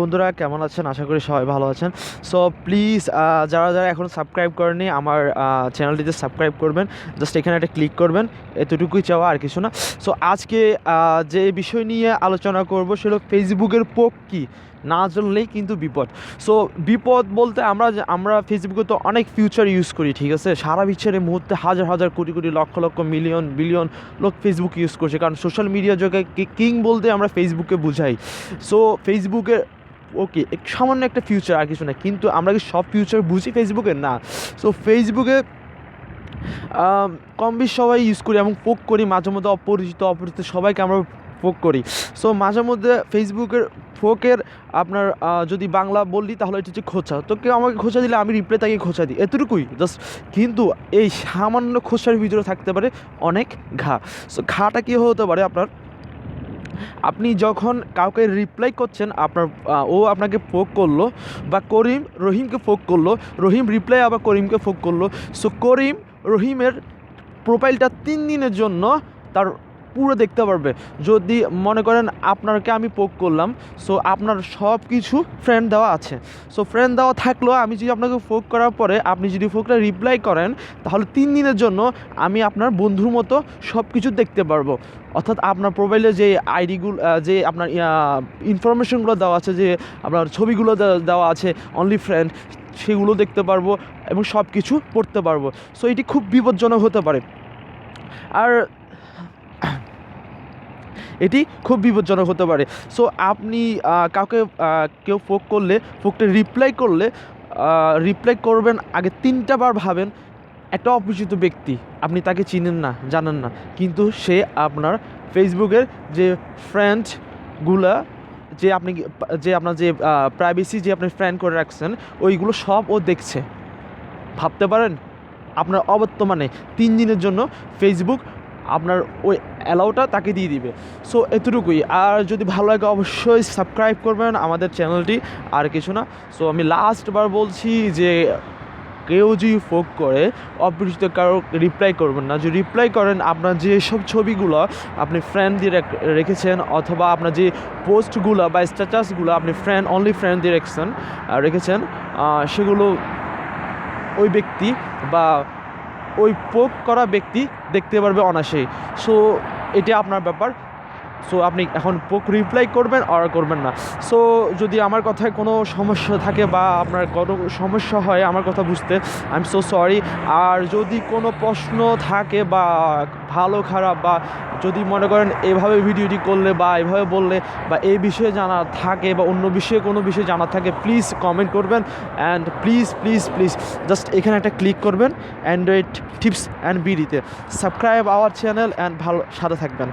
বন্ধুরা, কেমন আছেন? আশা করি সবাই ভালো আছেন। সো প্লিজ যারা যারা এখন সাবস্ক্রাইব করেনি আমার চ্যানেলটিতে সাবস্ক্রাইব করবেন। জাস্ট এখানে একটা ক্লিক করবেন, এতটুকুই চাওয়া আর কিছু না। সো আজকে যে বিষয় নিয়ে আলোচনা করব সেটা ফেসবুকের পোক না জানলেই কিন্তু বিপদ। সো বিপদ বলতে আমরা আমরা ফেসবুকে তো অনেক ফিউচার ইউজ করি, ঠিক আছে? সারা বিশ্বের এই মুহূর্তে হাজার হাজার, কোটি কোটি, লক্ষ লক্ষ মিলিয়ন বিলিয়ন লোক ফেসবুক ইউজ করছে। কারণ সোশ্যাল মিডিয়া যোগে কিং বলতে আমরা ফেসবুকে বুঝাই। সো ফেসবুকে ওকে সামান্য একটা ফিউচার আর কিছু না। কিন্তু আমরা কি সব ফিউচার বুঝি ফেসবুকে না। সো ফেসবুকে কম বেশি সবাই ইউজ করি এবং পোক করি, মাঝে মধ্যে অপরিচিত অপরিচিত সবাইকে আমরা পোক করি। সো মাঝে মধ্যে ফেসবুকের ফোকের আপনার যদি বাংলা বললি তাহলে এটা হচ্ছে খোঁচা। তো কেউ আমাকে খোঁচা দিলে আমি রিপ্লাই তাকে খোঁচা দিই। এতটুকুই জাস্ট কিন্তু এই সামান্য খোঁচার ভিতরে থাকতে পারে অনেক ঘা। সো ঘাটা কী হতে পারে আপনার? আপনি যখন কাউকে রিপ্লাই করছেন, আপনার ও আপনাকে ফোক করল বা করিম রহিমকে ফোক করল, রহিম রিপ্লাই আবার করিমকে ফোক করল। সো করিম রহিমের প্রোফাইলটা তিন দিনের জন্য তার পুরো দেখতে পারবে। যদি মনে করেন আপনাকে আমি পোক করলাম সো আপনার সব কিছু ফ্রেন্ড দেওয়া আছে। সো ফ্রেন্ড দেওয়া থাকলেও আমি যদি আপনাকে ফোক করার পরে আপনি যদি ফোকটা রিপ্লাই করেন, তাহলে তিন দিনের জন্য আমি আপনার বন্ধুর মতো সব কিছু দেখতে পারব। অর্থাৎ আপনার প্রোফাইলে যে আইডিগুলো যে আপনার ইনফরমেশনগুলো দেওয়া আছে, যে আপনার ছবিগুলো দেওয়া আছে অনলি ফ্রেন্ড সেগুলো দেখতে পারব এবং সব কিছু পড়তে পারব। সো এটি খুব বিপজ্জনক হতে পারে। আর এটি খুব বিপজ্জনক হতে পারে। সো আপনি কাউকে কেউ ফোক করলে ফোকটা রিপ্লাই করলে রিপ্লাই করবেন, আগে তিনটা বার ভাবেন, একটা অপরিচিত ব্যক্তি, আপনি তাকে চিনেন না, জানেন না। কিন্তু সে আপনার ফেসবুকের যে ফ্রেন্ডগুলা যে আপনি, যে আপনার যে প্রাইভেসি যে আপনি ফ্রেন্ড করে রাখছেন, ওইগুলো সব ও দেখছে। ভাবতে পারেন? আপনার অবর্তমানে তিন দিনের জন্য ফেসবুক আপনার ওই অ্যালাউটা তাকে দিয়ে দিবে। সো এতটুকুই। আর যদি ভালো লাগে অবশ্যই সাবস্ক্রাইব করবেন আমাদের চ্যানেলটি। আর কিছু না। সো আমি লাস্টবার বলছি যে কেউ যদি ফোক করে, অপরিচিত কারও রিপ্লাই করবেন না। যদি রিপ্লাই করেন, আপনার যে সব ছবিগুলো আপনি ফ্রেন্ড দিয়ে রেখেছেন অথবা আপনার যে পোস্টগুলো বা স্ট্যাটাসগুলো আপনি ফ্রেন্ড অনলি ফ্রেন্ড দিয়ে রেখেছেন রেখেছেন সেগুলো ওই ব্যক্তি বা ওই পোক করা ব্যক্তি দেখতে পারবে অনাসেই সো এটা আপনার ব্যাপার। সো আপনি এখন রিপ্লাই করবেন আর করবেন না। সো যদি আমার কথায় কোনো সমস্যা থাকে বা আপনার কোনো সমস্যা হয় আমার কথা বুঝতে আই এম সো সরি আর যদি কোনো প্রশ্ন থাকে বা ভালো, খারাপ বা যদি মনে করেন এভাবে ভিডিওটি করলে বা এভাবে বললে বা এই বিষয়ে জানা থাকে বা অন্য বিষয়ে কোনো বিষয়ে জানা থাকে প্লিজ কমেন্ট করবেন। And please please please just এখানে একটা ক্লিক করবেন অ্যান্ড্রয়েড টিপস অ্যান্ড বিডিতে। সাবস্ক্রাইব আওয়ার চ্যানেল অ্যান্ড ভালো, সাথে থাকবেন।